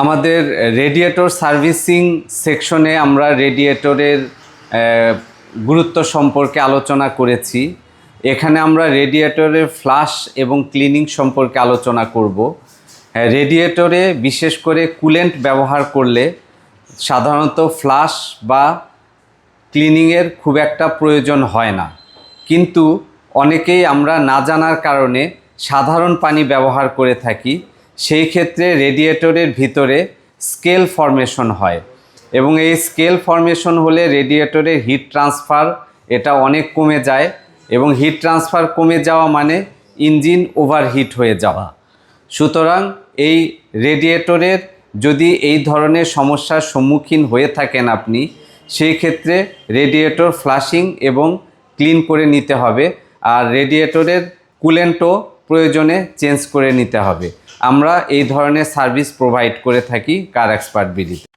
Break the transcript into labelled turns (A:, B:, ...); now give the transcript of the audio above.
A: আমাদের radiator servicing সেকশনে আমরা রেডিয়েটরের গুরুত্ব সম্পর্কে আলোচনা করেছি। এখানে আমরা রেডিয়েটরের ফ্লাশ এবং ক্লিনিং সম্পর্কে আলোচনা করব। রেডিয়েটরে বিশেষ করে কুলেন্ট ব্যবহার করলে সাধারণত ফ্লাশ বা ক্লিনিংয়ের খুব একটা প্রয়োজন হয় না। কিন্তু অনেকেই আমরা না জানার কারণে সাধারণ পানি ব্যবহার করে থাকি। সেই ক্ষেত্রে রেডিয়েটরের ভিতরে স্কেল ফর্মেশন হয় এবং এই স্কেল ফর্মেশন হলে রেডিয়েটরের হিট ট্রান্সফার এটা অনেক কমে যায় এবং হিট ট্রান্সফার কমে যাওয়া মানে ইঞ্জিন ওভারহিট হয়ে যাওয়া। সুতরাং এই রেডিয়েটরের যদি এই ধরনের সমস্যার সম্মুখীন হয়ে থাকেন আপনি, সেই ক্ষেত্রে রেডিয়েটর ফ্লাশিং এবং ক্লিন করে নিতে হবে। আর রেডিয়েটরের কুলেন্টও প্রয়োজনে চেঞ্জ করে নিতে হবে। আমরা এই ধরনের সার্ভিস প্রোভাইড করে থাকি কার এক্সপার্ট বিডিতে।